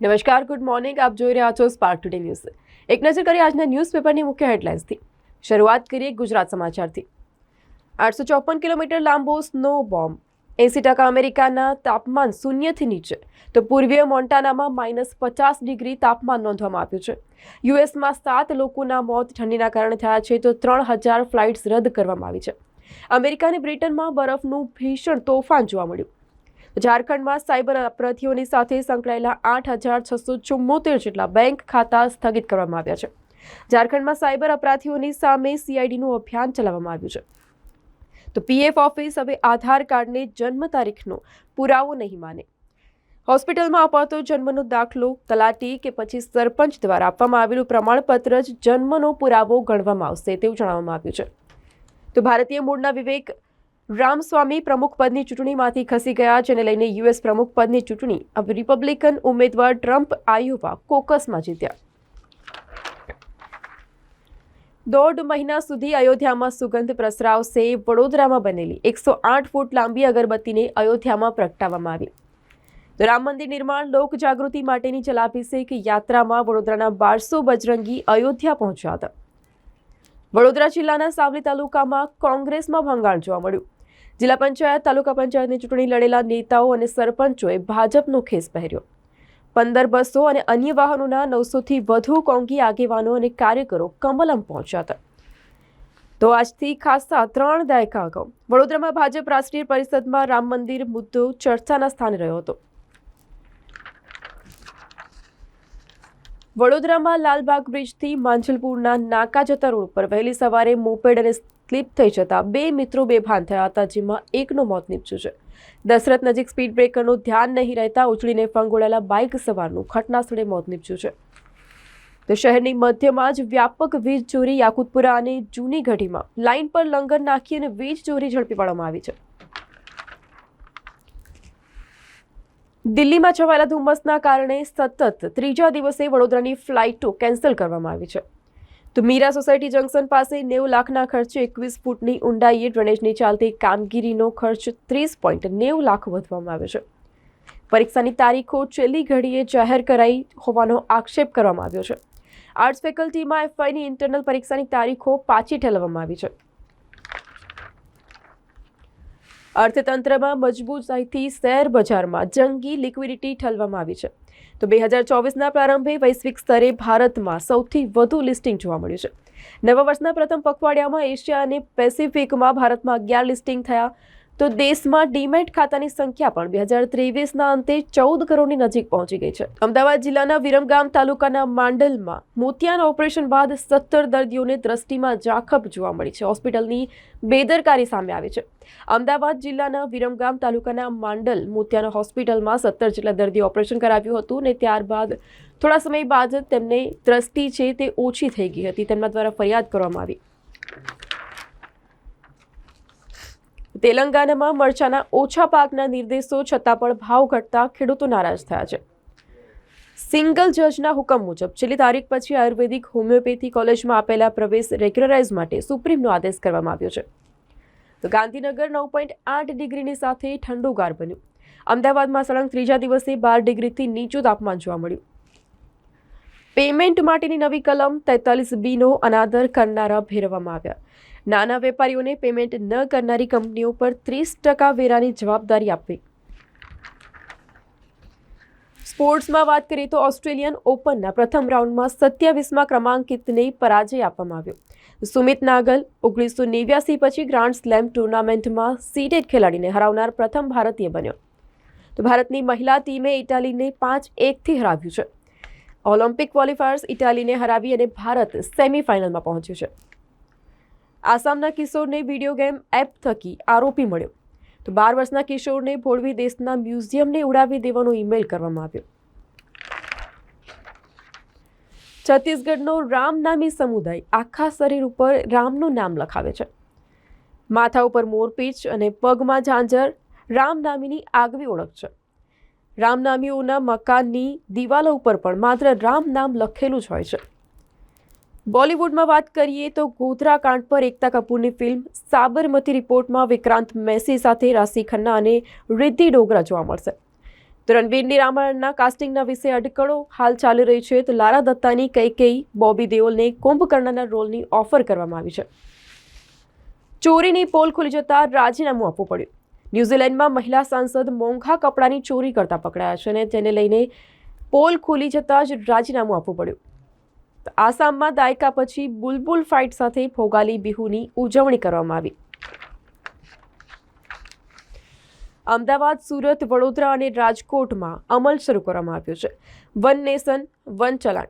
નમસ્કાર good morning આપ જોઈ રહ્યા છો સ્પાર્ક ટુડે ન્યૂઝ એક નજર કરીએ આજના ન્યૂઝપેપરની મુખ્ય હેડલાઇન્સથી શરૂઆત કરીએ ગુજરાત સમાચારથી. આઠસો ચોપન કિલોમીટર લાંબો સ્નો બોમ્બ એંસી ટકા અમેરિકાના તાપમાન શૂન્યથી નીચે. તો પૂર્વીય મોન્ટાનામાં માઇનસ પચાસ ડિગ્રી તાપમાન નોંધવામાં આવ્યું છે. યુએસમાં સાત લોકોના મોત ઠંડીના કારણે થયા છે, તો ત્રણ હજાર ફ્લાઇટ્સ રદ કરવામાં આવી છે. અમેરિકા અને બ્રિટનમાં બરફનું ભીષણ તોફાન જોવા મળ્યું. ઝારખંડમાં સાયબર અપરાધીઓની સાથે સંકળાયેલા આઠ હજાર છસો ચુમ્મોતેર જેટલા બેંક ખાતા સ્થગિત કરવામાં આવ્યા છે. ઝારખંડમાં સાયબર અપરાધીઓની સામે સીઆઈડીનું અભિયાન ચલાવવામાં આવ્યું છે. તો પીએફ ઓફિસ હવે આધાર કાર્ડને જન્મ તારીખનો પુરાવો નહીં માને. હોસ્પિટલમાં અપાતો જન્મનો દાખલો, તલાટી કે પછી સરપંચ દ્વારા આપવામાં આવેલું પ્રમાણપત્ર જ જન્મનો પુરાવો ગણવામાં આવશે તેવું જણાવવામાં આવ્યું છે. તો ભારતીય મૂળના વિવેક રામસ્વામી પ્રમુખ પદની ચૂંટણીમાંથી ખસી ગયા, જેને લઈને યુએસ પ્રમુખ પદની ચૂંટણી. રિપબ્લિકન ઉમેદવાર ટ્રમ્પ આયોવા કોકસમાં જીત્યા. દોઢ મહિના સુધી અયોધ્યામાં સુગંધ પ્રસરાવશે વડોદરામાં બનેલી. એકસો આઠ ફૂટ લાંબી અગરબત્તીને અયોધ્યામાં પ્રગટાવવામાં આવી. રામ મંદિર નિર્માણ, લોક જાગૃતિ માટેની જલાભિષેક યાત્રામાં વડોદરાના બારસો બજરંગી અયોધ્યા પહોંચ્યા હતા. વડોદરા જિલ્લાના સાવલી તાલુકામાં કોંગ્રેસમાં ભંગાણ જોવા મળ્યું. જિલ્લા પંચાયત, તાલુકા પંચાયતની ચૂંટણી લડેલા નેતાઓ અને સરપંચોએ ભાજપનો ખેસ પહેર્યો. પંદર બસો અને અન્ય વાહનોના નવસોથી વધુ કોંગી આગેવાનો અને કાર્યકરો કમલમ પહોંચ્યા હતા. તો આજથી ખાસા ત્રણ દાયકા અગાઉ વડોદરામાં ભાજપ રાષ્ટ્રીય પરિષદમાં રામ મંદિર મુદ્દો ચર્ચાના સ્થાને રહ્યો હતો. વડોદરામાં લાલબાગ બ્રિજથી માંજલપુરના નાકા જતા રોડ પર વહેલી સવારે મોપેડ અને સ્લીપ થઈ જતા બે મિત્રો બેભાન થયા હતા, જેમાં એકનું મોત નીપજ્યું છે. દશરથ નજીક સ્પીડ બ્રેકરનું ધ્યાન નહીં રહેતા ઉછળીને ફંગોળેલા બાઇક સવારનું ઘટના સ્થળે મોત નીપજ્યું છે. તો શહેરની મધ્યમાં જ વ્યાપક વીજ ચોરી યાકુતપુરા અને જૂની ઘડીમાં લાઇન પર લંગર નાખી અને વીજ ચોરી ઝડપી પાડવામાં આવી છે. દિલ્હીમાં છવાયેલા ધુમ્મસના કારણે સતત ત્રીજા દિવસે વડોદરાની ફ્લાઇટો કેન્સલ કરવામાં આવી છે. તો મીરા સોસાયટી જંકશન પાસે નેવું લાખના ખર્ચે એકવીસ ફૂટની ઊંડાઈએ ડ્રેનેજની ચાલતી કામગીરીનો ખર્ચ ત્રીસ પોઈન્ટ નેવું લાખ વધવામાં આવ્યો છે. પરીક્ષાની તારીખો છેલ્લી ઘડીએ જાહેર કરાઈ હોવાનો આક્ષેપ કરવામાં આવ્યો છે. આર્ટ્સ ફેકલ્ટીમાં એફઆઈની ઇન્ટરનલ પરીક્ષાની તારીખો પાછી ઠેલવવામાં આવી છે. અર્થતંત્રમાં મજબૂતાઈથી શેર બજારમાં જંગી લિક્વિડિટી ઠલવામાં આવી છે. તો બે હજાર ચોવીસના પ્રારંભે વૈશ્વિક સ્તરે ભારતમાં સૌથી વધુ લિસ્ટિંગ જોવા મળ્યું છે. નવા વર્ષના પ્રથમ પખવાડિયામાં એશિયા અને પેસિફિકમાં ભારતમાં અગિયાર લિસ્ટિંગ થયા. તો દેશમાં ડીમેટ ખાતાની સંખ્યા પણ બે હજાર ત્રેવીસના અંતે ચૌદ કરોડની નજીક પહોંચી ગઈ છે. અમદાવાદ જિલ્લાના વિરમગામ તાલુકાના માંડલમાં મોતિયાના ઓપરેશન બાદ સત્તર દર્દીઓને દ્રષ્ટિમાં જાખબ જોવા મળી છે. હોસ્પિટલની બેદરકારી સામે આવી છે. અમદાવાદ જિલ્લાના વિરમગામ તાલુકાના માંડલ મોતિયાના હોસ્પિટલમાં સત્તર જેટલા દર્દીઓ ઓપરેશન કરાવ્યું હતું અને ત્યારબાદ થોડા સમય બાદ તેમને દ્રષ્ટિ છે તે ઓછી થઈ ગઈ હતી. તેમના દ્વારા ફરિયાદ કરવામાં આવી. તેલંગાનામાં મરચાના ઓછા પાકના નિર્દેશો છતાં પણ ભાવ ઘટતા ખેડૂતો નારાજ થયા છે. સિંગલ જજના હુકમ મુજબ છેલ્લી તારીખ પછી આયુર્વેદિક હોમિયોપેથી કોલેજમાં આપેલા પ્રવેશ રેગ્યુલરાઇઝ માટે સુપ્રીમનો આદેશ કરવામાં આવ્યો છે. તો ગાંધીનગર નવ પોઈન્ટ આઠ ડિગ્રીની સાથે ઠંડુગાર બન્યું. અમદાવાદમાં સળંગ ત્રીજા દિવસે બાર ડિગ્રીથી નીચું તાપમાન જોવા મળ્યું. પેમેન્ટ માટેની નવી કલમ તેતાલીસ બીનો અનાદર કરનારા ભેરવવામાં આવ્યા. નાના વેપારીઓને પેમેન્ટ ન કરનારી કંપનીઓ પર ત્રીસ ટકા વેરાની જવાબદારી આપવી. સ્પોર્ટ્સમાં વાત કરીએ તો ઓસ્ટ્રેલિયન ઓપનના પ્રથમ રાઉન્ડમાં સત્યાવીસમાં ક્રમાંકિતને પરાજય આપવામાં આવ્યો. સુમિત નાગલ ઓગણીસો નેવ્યાસી પછી ગ્રાન્ડ સ્લેમ ટુર્નામેન્ટમાં સીડેડ ખેલાડીને હરાવનાર પ્રથમ ભારતીય બન્યો. તો ભારતની મહિલા ટીમે ઇટાલીને પાંચ એકથી હરાવ્યું છે. ઓલિમ્પિક ક્વોલિફાયર્સ ઇટાલીને હરાવી અને ભારત સેમીફાઇનલમાં પહોંચ્યું છે. આસામના કિશોરને વીડિયો ગેમ એપ થકી આરોપી મળ્યો. તો બાર વર્ષના કિશોરને ભોળવી દેશના મ્યુઝિયમને ઉડાવી દેવાનો ઈમેલ કરવામાં આવ્યો. છત્તીસગઢનો રામનામી સમુદાય આખા શરીર ઉપર રામનું નામ લખાવે છે. માથા ઉપર મોરપીચ અને પગમાં ઝાંઝર રામનામીની આગવી ઓળખ છે. રામનામીઓના મકાનની દિવાલો ઉપર પણ માત્ર રામ નામ લખેલું જ હોય છે. બોલિવૂડમાં વાત કરીએ તો ગોધરા કાંડ પર એકતા કપૂરની ફિલ્મ સાબરમતી રિપોર્ટમાં વિક્રાંત મેસી સાથે રાશિ ખન્ના અને રિદ્ધિ ડોગરા જોવા મળશે. તો રણવીરની રામાયણના કાસ્ટિંગના વિશે અટકળો હાલ ચાલી રહી છે તો લારા દત્તાની કઈ કઈ બોબી દેઓલને કુંભકર્ણના રોલની ઓફર કરવામાં આવી છે. ચોરીની પોલ ખુલી જતા રાજીનામું આપવું પડ્યું. ન્યૂઝીલેન્ડમાં મહિલા સાંસદ મોંઘા કપડાની ચોરી કરતા પકડાયા છે અને તેને લઈને પોલ ખુલી જતાં જ રાજીનામું આપવું પડ્યું. આસામમાં દાયકા પછી બુલબુલ ફાઇટ સાથે ભોગાલી બિહુની ઉજવણી કરવામાં આવી. અમદાવાદ, સુરત, વડોદરા અને રાજકોટમાં અમલ શરૂ કરવામાં આવ્યો છે. One nation, one challan.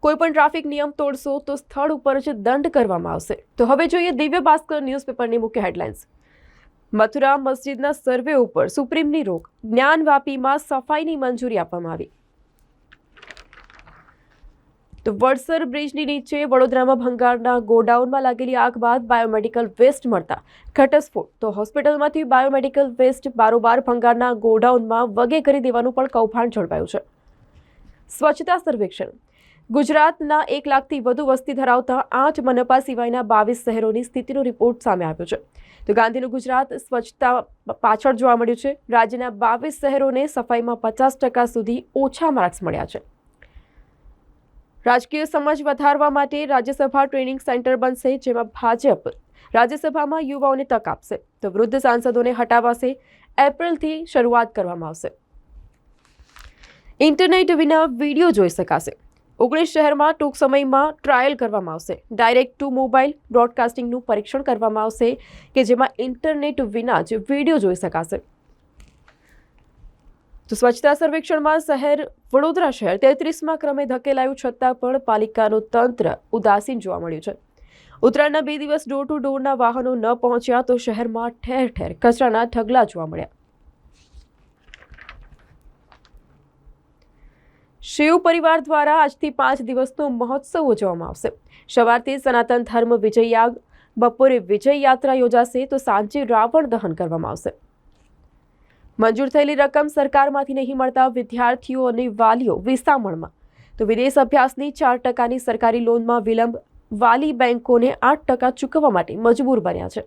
કોઈપણ ટ્રાફિક નિયમ તોડશો તો સ્થળ ઉપર જ દંડ કરવામાં આવશે. તો હવે જોઈએ દિવ્ય ભાસ્કર ન્યૂઝપેપરની મુખ્ય હેડલાઇન્સ. મથુરા મસ્જિદના સર્વે ઉપર સુપ્રીમની રોક. જ્ઞાનવાપીમાં સફાઈની મંજૂરી આપવામાં આવી. તો વડસર બ્રિજની નીચે વડોદરામાં ભંગારના ગોડાઉનમાં લાગેલી આગ બાદ બાયોમેડિકલ વેસ્ટ મળતા ઘટસ્ફોટ. તો હોસ્પિટલમાંથી બાયોમેડિકલ વેસ્ટ બારોબાર ભંગારના ગોડાઉનમાં વગે કરી દેવાનું પણ કૌભાંડ ઝડપાયું છે. સ્વચ્છતા સર્વેક્ષણ. ગુજરાતના એક લાખથી વધુ વસ્તી ધરાવતા આઠ મનપા સિવાયના બાવીસ શહેરોની સ્થિતિનો રિપોર્ટ સામે આવ્યો છે. તો ગાંધીનું ગુજરાત સ્વચ્છતા પાછળ જોવા મળ્યું છે. રાજ્યના બાવીસ શહેરોને સફાઈમાં પચાસ ટકા સુધી ઓછા માર્ક્સ મળ્યા છે. રાજકીય સમજ વધારવા માટે રાજ્યસભા ટ્રેનિંગ સેન્ટર બનશે, જેમાં ભાજપ રાજ્યસભામાં યુવાઓને તક આપશે. તો વૃદ્ધ સાંસદોને હટાવાશે. એપ્રિલથી શરૂઆત કરવામાં આવશે. ઇન્ટરનેટ વિના વીડિયો જોઈ શકાશે. ઓગણીસ શહેરમાં ટૂંક સમયમાં ટ્રાયલ કરવામાં આવશે. ડાયરેક્ટ ટુ મોબાઈલ બ્રોડકાસ્ટિંગનું પરીક્ષણ કરવામાં આવશે, કે જેમાં ઇન્ટરનેટ વિના જ વીડિયો જોઈ શકાશે. તો સ્વચ્છતા સર્વેક્ષણમાં શહેર વડોદરા શહેર તેત્રીસમાં ક્રમે ધકેલાયું છતાં પણ પાલિકાનું તંત્ર ઉદાસીન જોવા મળ્યું છે. ઉત્તરાયણના બે દિવસ ડોર ટુ ડોરના વાહનો ન પહોંચ્યા તો શહેરમાં ઠેર ઠેર કચરાના ઢગલા જોવા મળ્યા. શિવ પરિવાર દ્વારા આજથી પાંચ દિવસનો મહોત્સવ ઉજવવામાં આવશે. સવારથી સનાતન ધર્મ વિજય યાગ, બપોરે વિજય યાત્રા યોજાશે તો સાંજે રાવણ દહન કરવામાં આવશે. મંજૂર થયેલી રકમ સરકારમાંથી નહીં મળતા વિદ્યાર્થીઓ અને વાલીઓ વિસામણમાં. તો વિદેશ અભ્યાસની ચાર ટકાની સરકારી લોનમાં વિલંબ, વાલી બેંકોને આઠ ટકા ચૂકવવા માટે મજબૂર બન્યા છે.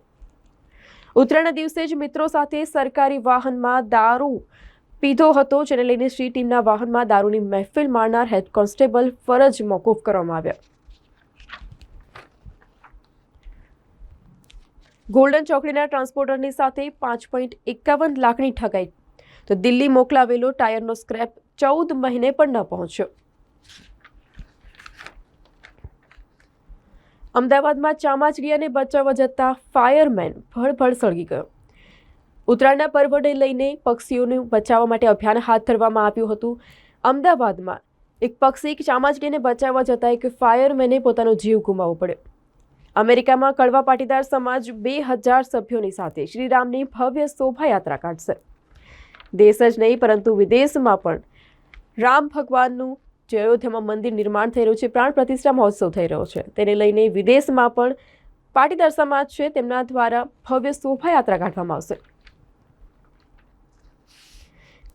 ઉત્તરાયણના દિવસે જ મિત્રો સાથે સરકારી વાહનમાં દારૂ પીધો હતો, જેને લઈને શ્રી ટીમના વાહનમાં દારૂની મહેફિલ મારનાર હેડ કોન્સ્ટેબલ ફરજ મોકૂફ કરવામાં આવ્યા. ગોલ્ડન ચોકડીના ટ્રાન્સપોર્ટરની સાથે પાંચ પોઈન્ટ એકાવન લાખની ઠગાઈ. તો દિલ્હી મોકલાવેલો ટાયરનો સ્ક્રેપ ચૌદ મહિને પણ ન પહોંચ્યો. અમદાવાદમાં ચામાચડિયાને બચાવવા જતા ફાયરમેન ભળભળ સળગી ગયો. ઉત્તરાયણના પર્વને લઈને પક્ષીઓને બચાવવા માટે અભિયાન હાથ ધરવામાં આવ્યું હતું. અમદાવાદમાં એક પક્ષી ચામાચડીને બચાવવા જતાં એક ફાયરમેને પોતાનો જીવ ગુમાવવો પડ્યો. અમેરિકામાં કડવા પાટીદાર સમાજ બે હજાર સભ્યોની સાથે શ્રીરામની ભવ્ય શોભાયાત્રા કાઢશે. દેશ જ નહીં, પરંતુ વિદેશમાં પણ રામ ભગવાનનું જે અયોધ્યામાં મંદિર નિર્માણ થઈ રહ્યું છે, પ્રાણ પ્રતિષ્ઠા મહોત્સવ થઈ રહ્યો છે. તેને લઈને વિદેશમાં પણ પાટીદાર સમાજ છે, તેમના દ્વારા ભવ્ય શોભાયાત્રા કાઢવામાં આવશે.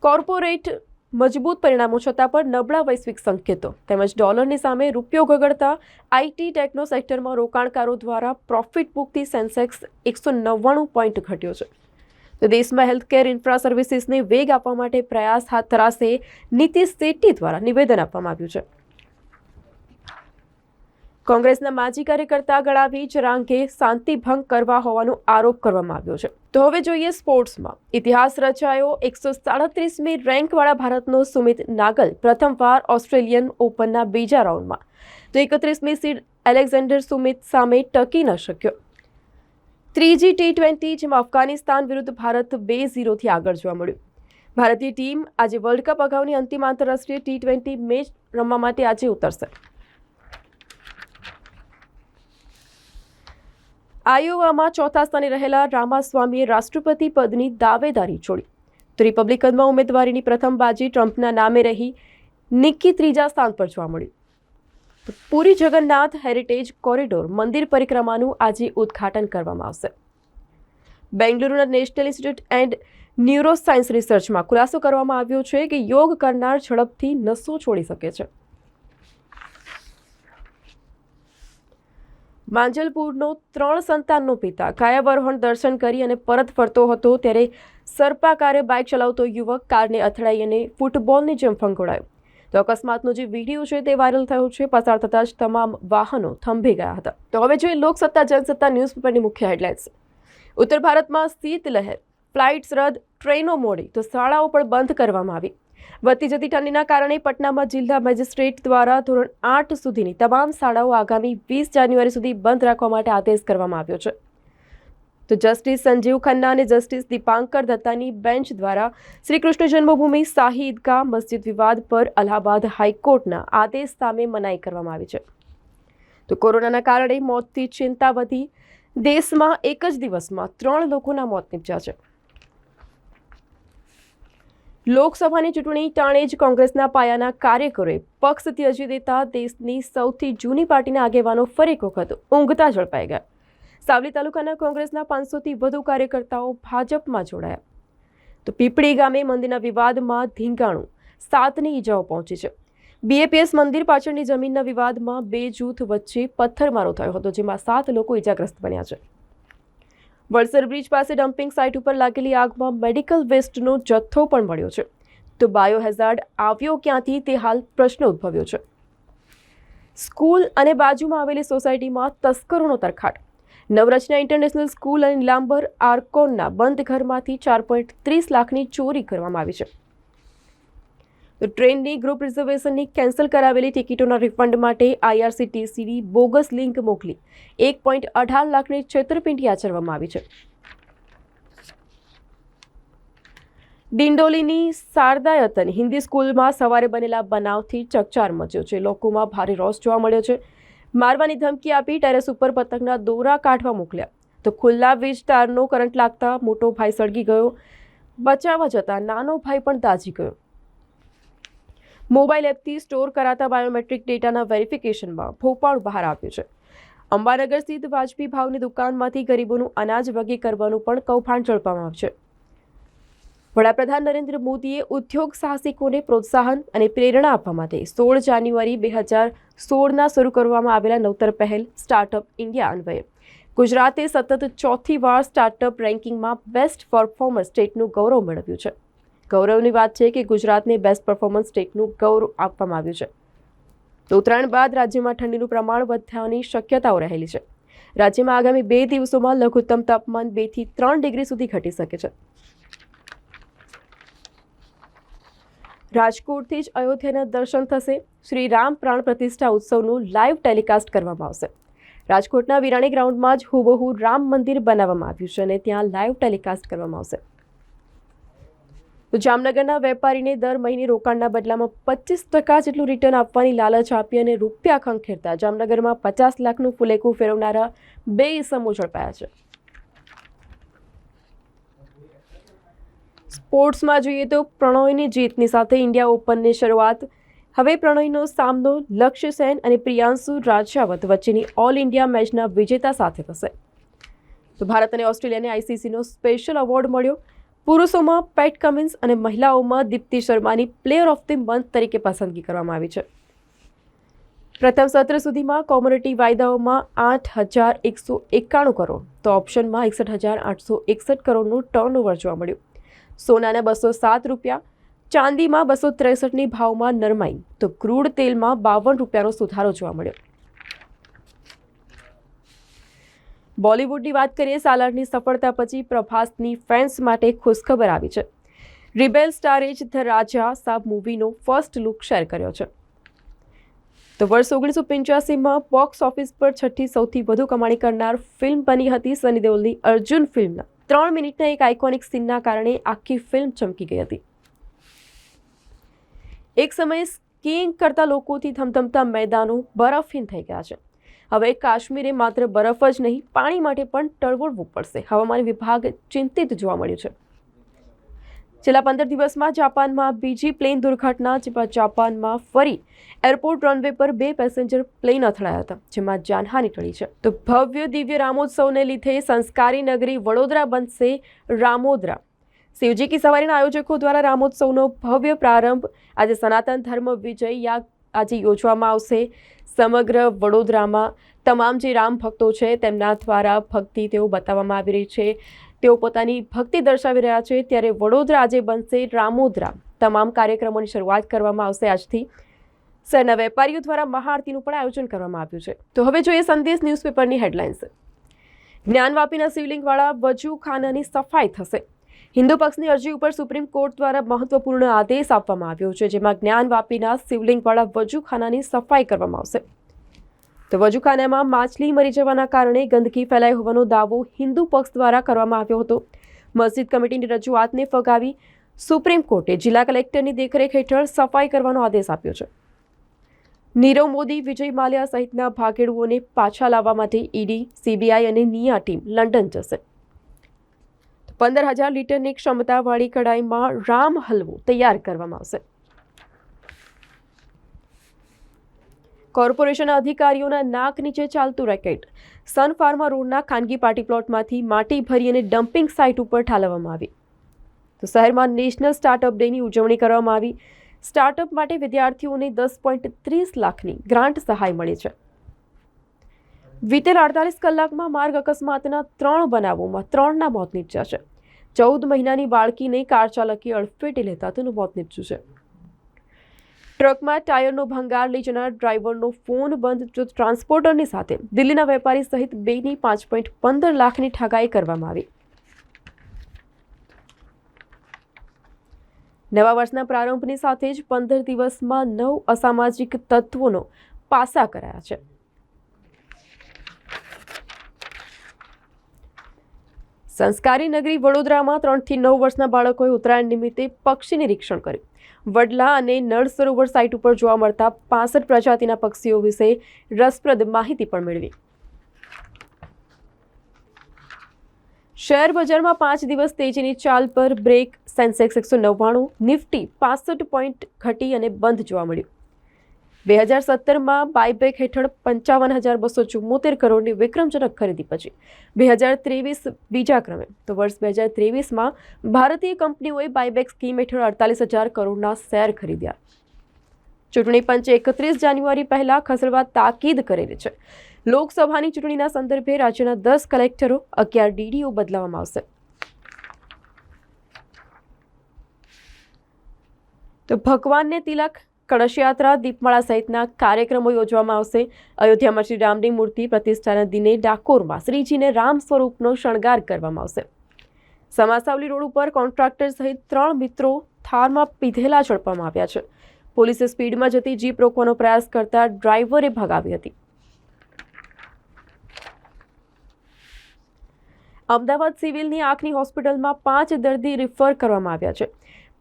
કોર્પોરેટ મજબૂત પરિણામો છતાં પણ નબળા વૈશ્વિક સંકેતો. તેમજ ડોલરની સામે રૂપિયો ગગડતા આઈટી ટેકનો સેક્ટરમાં રોકાણકારો દ્વારા પ્રોફિટ બુકથી સેન્સેક્સ એકસો નવ્વાણું પોઈન્ટ ઘટ્યો છે. તો દેશમાં હેલ્થકેર ઇન્ફ્રા સર્વિસીસને વેગ આપવા માટે પ્રયાસ હાથ ધરાશે નીતિશ શેટ્ટી દ્વારા નિવેદન આપવામાં આવ્યું છે. કોંગ્રેસના માજી કાર્યકર્તા ગણાવી જરાંગે શાંતિભંગ કરવા હોવાનો આરોપ કરવામાં આવ્યો છે. તો હવે જોઈએ સ્પોર્ટ્સમાં. ઇતિહાસ રચાયો એકસો સાડત્રીસમી રેન્કવાળા ભારતનો સુમિત નાગલ પ્રથમવાર ઓસ્ટ્રેલિયન ઓપનના બીજા રાઉન્ડમાં. તો એકત્રીસમી સીડ એલેક્ઝાન્ડર સુમિત સામે ટકી ન શક્યો. ત્રીજી ટી ટ્વેન્ટી જેમાં અફઘાનિસ્તાન વિરુદ્ધ ભારત બે ઝીરોથી આગળ જોવા મળ્યું. ભારતીય ટીમ આજે વર્લ્ડ કપ અગાઉની અંતિમ આંતરરાષ્ટ્રીય ટી ટ્વેન્ટી મેચ રમવા માટે આજે ઉતરશે. આયોવામાં ચોથા સ્થાને રહેલા રામાસ્વામીએ રાષ્ટ્રપતિ પદની દાવેદારી છોડી. તો રિપબ્લિકનમાં ઉમેદવારીની પ્રથમ બાજી ટ્રમ્પના નામે રહી. નિક્કી ત્રીજા સ્થાન પર જોવા મળી તો પુરી જગન્નાથ હેરિટેજ કોરિડોર મંદિર પરિક્રમાનું આજે ઉદ્ઘાટન કરવામાં આવશે. બેંગલુરુના નેશનલ ઇન્સ્ટિટ્યૂટ એન્ડ ન્યુરોસાયન્સ રિસર્ચમાં ખુલાસો કરવામાં આવ્યો છે કે યોગ કરનાર ઝડપથી નસો છોડી શકે છે. માંજલપુરનો ત્રણ સંતાનનો પિતા કાયાવરોહણ દર્શન કરી અને પરત ફરતો હતો ત્યારે સર્પાકારે બાઇક ચલાવતો યુવક કારને અથડાઈ અને ફૂટબોલની જેમ ફંગોળાયો. તો અકસ્માતનો જે વીડિયો છે તે વાયરલ થયો છે. પસાર થતાં જ તમામ વાહનો થંભી ગયા હતા. તો હવે જોઈએ લોકસત્તા, જનસત્તા ન્યૂઝપેપરની મુખ્ય હેડલાઇન્સ. ઉત્તર ભારતમાં શીત લહેર ફ્લાઇટ્સ રદ, ટ્રેનો મોડી, તો શાળાઓ પણ બંધ કરવામાં આવી. વધતી જતી ઠંડીના કારણે પટનામાં જિલ્લા મેજિસ્ટ્રેટ દ્વારા ધોરણ આઠ સુધીની તમામ શાળાઓ આગામી વીસ જાન્યુઆરી સુધી બંધ રાખવા માટે આદેશ કરવામાં આવ્યો છે. તો જસ્ટિસ સંજીવ ખન્ના અને જસ્ટિસ દીપાંકર દત્તાની બેન્ચ દ્વારા શ્રી કૃષ્ણ જન્મભૂમિ શાહી ઈદગાહ મસ્જિદ વિવાદ પર અલ્હાબાદ હાઈકોર્ટના આદેશ સામે મનાઈ કરવામાં આવી છે. તો કોરોનાના કારણે મોતથી ચિંતા વધી. દેશમાં એક જ દિવસમાં ત્રણ લોકોના મોત નીપજ્યા છે. લોકસભાની ચૂંટણી ટાણે જ કોંગ્રેસના પાયાના કાર્યકરોએ પક્ષ ત્યજી દેતા દેશની સૌથી જૂની પાર્ટીના આગેવાનો ફરી એક વખત ઊંઘતા ઝડપાઈ ગયા. સાવલી તાલુકાના કોંગ્રેસના પાંચસોથી વધુ કાર્યકર્તાઓ ભાજપમાં જોડાયા. તો પીપળી ગામે મંદિરના વિવાદમાં ધીંગાણું સાતની ઈજાઓ પહોંચી છે. બીએપીએસ મંદિર પાછળની જમીનના વિવાદમાં બે જૂથ વચ્ચે પથ્થરમારો થયો હતો, જેમાં સાત લોકો ઈજાગ્રસ્ત બન્યા છે. વલસર બ્રિજ પાસે ડમ્પિંગ સાઇટ ઉપર લાગેલી આગમાં મેડિકલ વેસ્ટનો જથ્થો પણ મળ્યો છે. તો બાયો હેઝાર્ડ આવ્યો ક્યાંથી તે હાલ પ્રશ્ન ઉદ્ભવ્યો છે. સ્કૂલ અને બાજુમાં આવેલી સોસાયટીમાં તસ્કરોનો તરખાટ. નવરચના ઇન્ટરનેશનલ સ્કૂલ અને લાંબર આર્કોનના બંધ ઘરમાંથી ચાર પોઈન્ટ ત્રીસ લાખની ચોરી કરવામાં આવી છે. તો ટ્રેનની ગ્રુપ રિઝર્વેશનની કેન્સલ કરાવેલી ટિકિટોના રિફંડ માટે આઈઆરસીટીસીની બોગસ લિંક મોકલી. એક પોઈન્ટ અઢાર લાખની છેતરપિંડી આચરવામાં આવી છે. ડિંડોલીની શારદાયતન હિન્દી સ્કૂલમાં સવારે બનેલા બનાવથી ચકચાર મચ્યો છે. લોકોમાં ભારે રોષ જોવા મળ્યો છે. મારવાની ધમકી આપી ટેરેસ ઉપર પતંગના દોરા કાઢવા મોકલ્યા. તો ખુલ્લા વીજ તારનો કરંટ લાગતા મોટો ભાઈ સળગી ગયો. બચાવવા જતાં નાનો ભાઈ પણ દાઝી ગયો. મોબાઈલ એપથી સ્ટોર કરાતા બાયોમેટ્રિક ડેટાના વેરિફિકેશનમાં ભોપાળ બહાર આવ્યું છે. અંબાનગર સ્થિત વાજબી ભાવની દુકાનમાંથી ગરીબોનું અનાજ વગી કરવાનું પણ કૌભાંડ ઝડપવામાં આવ્યું છે. વડાપ્રધાન નરેન્દ્ર મોદીએ ઉદ્યોગ સાહસિકોને પ્રોત્સાહન અને પ્રેરણા આપવા માટે સોળ જાન્યુઆરી બે હજાર સોળના શરૂ કરવામાં આવેલા નવતર પહેલ સ્ટાર્ટઅપ ઇન્ડિયા અન્વયે. ગુજરાતે સતત ચોથી વાર સ્ટાર્ટઅપ રેન્કિંગમાં બેસ્ટ પરફોર્મર સ્ટેટનું ગૌરવ મેળવ્યું છે. ગૌરવની વાત છે કે ગુજરાતને બેસ્ટ પરફોર્મન્સ સ્ટેટનું ગૌરવ આપવામાં આવ્યું છે. તો ઉત્તરાયણ બાદ રાજ્યમાં ઠંડીનું પ્રમાણ વધવાની શક્યતાઓ રહેલી છે. રાજ્યમાં આગામી બે દિવસોમાં લઘુત્તમ તાપમાન બેથી ત્રણ ડિગ્રી સુધી ઘટી શકે છે. રાજકોટથી જ અયોધ્યાના દર્શન થશે. શ્રી રામ પ્રાણ પ્રતિષ્ઠા ઉત્સવનું લાઈવ ટેલિકાસ્ટ કરવામાં આવશે. રાજકોટના વિરાણી ગ્રાઉન્ડમાં જ હુબહુ રામ મંદિર બનાવવામાં આવ્યું છે અને ત્યાં લાઈવ ટેલિકાસ્ટ કરવામાં આવશે. તો જામનગરના વેપારીને દર મહિને રોકાણના બદલામાં પચીસ ટકા જેટલું રિટર્ન આપવાની લાલચ આપી અને રૂપિયા ખંખેરતા જામનગરમાં પચાસ લાખનું ફુલેકું ફેરવનારા બે ઇસમો ઝડપાયા છે. સ્પોર્ટ્સમાં જોઈએ તો પ્રણોયની જીતની સાથે ઇન્ડિયા ઓપનની શરૂઆત. હવે પ્રણોયનો સામનો લક્ષ્ય સેન અને પ્રિયાંશુ રાજાવત વચ્ચેની ઓલ ઇન્ડિયા મેચના વિજેતા સાથે થશે. તો ભારત અને ઓસ્ટ્રેલિયાને આઈસીસીનો સ્પેશિયલ એવોર્ડ મળ્યો. પુરુષોમાં પેટ કમિન્સ અને મહિલાઓમાં દીપ્તિ શર્માની પ્લેયર ઓફ ધી મંથ તરીકે પસંદગી કરવામાં આવી છે. પ્રથમ સત્ર સુધીમાં કોમ્યુનિટી વાયદાઓમાં આઠ હજાર એકસો એકાણું કરોડ, તો ઓપ્શનમાં એકસઠ હજાર આઠસો એકસઠ કરોડનું ટર્નઓવર જોવા મળ્યું. સોનાના બસો સાત રૂપિયા, ચાંદીમાં બસો ત્રેસઠની ભાવમાં નરમાઈ, તો ક્રૂડ તેલમાં બાવન રૂપિયાનો સુધારો જોવા મળ્યો. બોલિવૂડની વાત કરીએ, સાલારની સફળતા પછી પ્રભાસની ફેન્સ માટે ખુશખબર આવી છે. રિબેલ સ્ટારે જ ધ રાજા સાબ મૂવીનો ફર્સ્ટ લુક શેર કર્યો છે. તો વર્ષ ઓગણીસો પંચ્યાસીમાં બોક્સ ઓફિસ પર છઠ્ઠી સૌથી વધુ કમાણી કરનાર ફિલ્મ બની હતી સની દેઓલની અર્જુન ફિલ્મના. ત્રણ મિનિટના એક આઇકોનિક સીનના કારણે આખી ફિલ્મ ચમકી ગઈ હતી. એક સમયે સ્કીઇંગ કરતા લોકોથી ધમધમતા મેદાનો બરફહીન થઈ ગયા છે. હવે કાશ્મીરે માત્ર બરફ જ નહીં, પાણી માટે પણ ટળવળવું પડશે. હવામાન વિભાગ ચિંતિત જોવા મળ્યું છે. છેલ્લા પંદર દિવસમાં જાપાનમાં બીજી પ્લેન દુર્ઘટના, જેમાં જાપાનમાં ફરી એરપોર્ટ રનવે પર બે પેસેન્જર પ્લેન અથડાયા હતા, જેમાં જાનહાની ટળી છે. તો ભવ્ય દિવ્ય રામોત્સવને લીધે સંસ્કારી નગરી વડોદરા બનશે રામોદરા. શિવજી કી સવારીના આયોજકો દ્વારા રામોત્સવનો ભવ્ય પ્રારંભ આજે સનાતન ધર્મ વિજય યા આજે યોજવામાં આવશે. સમગ્ર વડોદરામાં તમામ જે રામ ભક્તો છે, તેમના દ્વારા ભક્તિ તેઓ બતાવવામાં આવી રહી છે. તેઓ પોતાની ભક્તિ દર્શાવી રહ્યા છે. ત્યારે વડોદરા આજે બનશે રામોદરા. તમામ કાર્યક્રમોની શરૂઆત કરવામાં આવશે આજથી. શહેરના વેપારીઓ દ્વારા મહાઆરતીનું પણ આયોજન કરવામાં આવ્યું છે. તો હવે જોઈએ સંદેશ ન્યૂઝપેપરની હેડલાઇન્સ. જ્ઞાનવાપીના શિવલિંગવાળા વજુ ખાનાની સફાઈ થશે. હિન્દુ પક્ષની અરજી ઉપર સુપ્રીમ કોર્ટ દ્વારા મહત્વપૂર્ણ આદેશ આપવામાં આવ્યો છે, જેમાં જ્ઞાન વાપીના શિવલિંગવાળા વજુખાનાની સફાઈ કરવામાં આવશે. તો વજુખાનામાં માછલી મરી જવાના કારણે ગંદકી ફેલાઈ હોવાનો દાવો હિન્દુ પક્ષ દ્વારા કરવામાં આવ્યો હતો. મસ્જિદ કમિટીની રજૂઆતને ફગાવી સુપ્રીમ કોર્ટે જિલ્લા કલેક્ટરની દેખરેખ હેઠળ સફાઈ કરવાનો આદેશ આપ્યો છે. નીરવ મોદી, વિજય માલ્યા સહિતના ભાગેડુઓને પાછા લાવવા માટે ઈડી, સીબીઆઈ અને નિયા ટીમ લંડન જશે. પંદર હજાર લીટરની ક્ષમતાવાળી કડાઈમાં રામ હલવો તૈયાર કરવામાં આવશે. કોર્પોરેશનના અધિકારીઓના નાક નીચે ચાલતું રેકેટ. સન ફાર્મા રોડના ખાનગી પાર્ટી પ્લોટમાંથી માટી ભરી અને ડમ્પિંગ સાઇટ ઉપર ઠાલવવામાં આવી. તો શહેરમાં નેશનલ સ્ટાર્ટઅપ ડેની ઉજવણી કરવામાં આવી. સ્ટાર્ટઅપ માટે વિદ્યાર્થીઓને દસ પોઈન્ટ ત્રીસ લાખની ગ્રાન્ટ સહાય મળી છે. વીતેલ અડતાલીસ કલાકમાં માર્ગ અકસ્માતના ત્રણ બનાવોમાં ત્રણના મોત નીપજ્યા છે. ચૌદ મહિનાની બાળકીને કાર ચાલકે અડફેટે લેતા તેનું મોત નીપજ્યું છે. ટ્રકમાં ટાયરનો ભંગાર લઈ જનાર ડ્રાઈવરનો ફોન બંધ જો ટ્રાન્સપોર્ટરની સાથે દિલ્હીના વેપારી સહિત બેની પાંચ પોઈન્ટ પંદર લાખની ઠગાઈ કરવામાં આવી. નવા વર્ષના પ્રારંભની સાથે જ પંદર દિવસમાં નવ અસામાજિક તત્વોનો પાસા કરાયા છે. સંસ્કારી નગરી વડોદરામાં ત્રણથી નવ વર્ષના બાળકોએ ઉત્તરાયણ નિમિત્તે પક્ષી નિરીક્ષણ કર્યું. વડલા અને નળ સરોવર સાઇટ ઉપર જોવા મળતા પાસઠ પ્રજાતિના પક્ષીઓ વિશે રસપ્રદ માહિતી પણ મેળવી. શેર બજારમાં પાંચ દિવસ તેજીની ચાલ પર બ્રેક, સેન્સેક્સ એકસો નવ્વાણું, નિફ્ટી પાસઠ પોઈન્ટ ઘટી અને બંધ જોવા મળ્યું. બે હજાર સત્તરમાં બાયબેક હેઠળ પંચાવન હજાર બસો ચુમ્મોતેર કરોડની વિક્રમજનક ખરીદી પછી. બે હજાર ત્રેવીસ બીજા ક્રમે. તો વર્ષ બે હજાર ત્રેવીસમાં ભારતીય કંપનીઓએ બાયબેક સ્કીમ હેઠળ અડતાલીસ હજાર કરોડના શેર ખરીદ્યા. ચૂંટણી પંચે એકત્રીસ જાન્યુઆરી પહેલા ખસેડવા તાકીદ કરેલી છે. લોકસભાની ચૂંટણીના સંદર્ભે રાજ્યના દસ કલેક્ટરો, અગિયાર ડીડીઓ બદલાવવામાં આવશે. તો ભગવાનને તિલક કળશયાત્રા દીપમાળા સહિતના કાર્યક્રમો યોજવામાં આવશે. અયોધ્યામાં શ્રી રામની મૂર્તિ પ્રતિષ્ઠાના દિને ડાકોરમાં શ્રીજીને રામ સ્વરૂપનો શણગાર કરવામાં આવશે. સમાસાવલી રોડ ઉપર કોન્ટ્રાક્ટર સહિત ત્રણ મિત્રો થારમાં પીધેલા ઝડપવામાં આવ્યા છે. પોલીસે સ્પીડમાં જતી જીપ રોકવાનો પ્રયાસ કરતા ડ્રાઈવરે ભગાવી હતી. અમદાવાદ સિવિલની આંખની હોસ્પિટલમાં પાંચ દર્દી રિફર કરવામાં આવ્યા છે.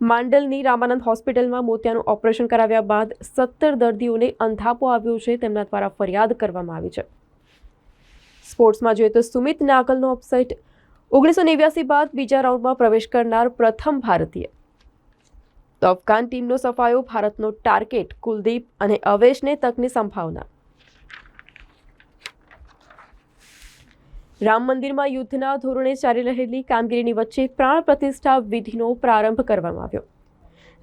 માંડલની રામાનંદ હોસ્પિટલમાં મોતિયાનું ઓપરેશન કરાવ્યા બાદ સત્તર દર્દીઓને અંધાપો આવ્યો છે. તેમના દ્વારા ફરિયાદ કરવામાં આવી છે. સ્પોર્ટ્સમાં જોઈએ તો સુમિત નાગલનો અપસેટ. ઓગણીસો નેવ્યાસી બાદ બીજા રાઉન્ડમાં પ્રવેશ કરનાર પ્રથમ ભારતીય. તો અફઘાન ટીમનો સફાયો, ભારતનો ટાર્ગેટ કુલદીપ અને અવેશને તકની સંભાવના. રામ મંદિરમાં યુદ્ધના ધોરણે ચાલી રહેલી કામગીરીની વચ્ચે પ્રાણ પ્રતિષ્ઠા વિધિનો પ્રારંભ કરવામાં આવ્યો.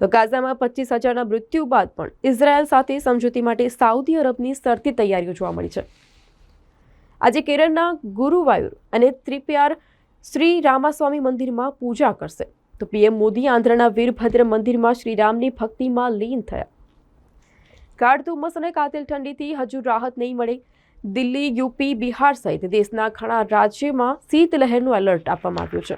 ગાઝામાં પચીસ હજારના મૃત્યુ બાદ પણ ઇઝરાયલ સાથે સમજૂતી માટે સાઉદી અરબની સરતી તૈયારીઓ જોવા મળી છે. આજે કેરળના ગુરુવાયુર અને ત્રિપ્યાર શ્રી રામાસ્વામી મંદિરમાં પૂજા કરશે. તો પીએમ મોદી આંધ્રના વીરભદ્ર મંદિરમાં શ્રીરામની ભક્તિમાં લીન થયા. ગાઢ ધુમ્મસ અને કાતિલ ઠંડીથી હજુ રાહત નહીં મળે દિલ્હી, યુપી, બિહાર સહિત દેશના ઘણા રાજ્યોમાં શીતલહેરનું એલર્ટ આપવામાં આવ્યું છે.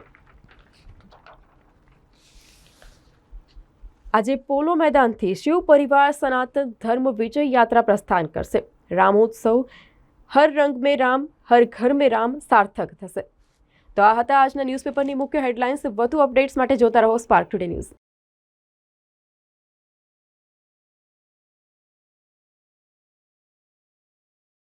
આજે પોલો મેદાનથી શિવ પરિવાર સનાતન ધર્મ વિજય યાત્રા પ્રસ્થાન કરશે. રામોત્સવ, હર રંગ મેં રામ, હર ઘર મેં રામ સાર્થક થશે. તો આ હતા આજના ન્યૂઝપેપરની મુખ્ય હેડલાઇન્સ. વધુ અપડેટ્સ માટે જોતા રહો સ્પાર્ક ટુડે ન્યૂઝ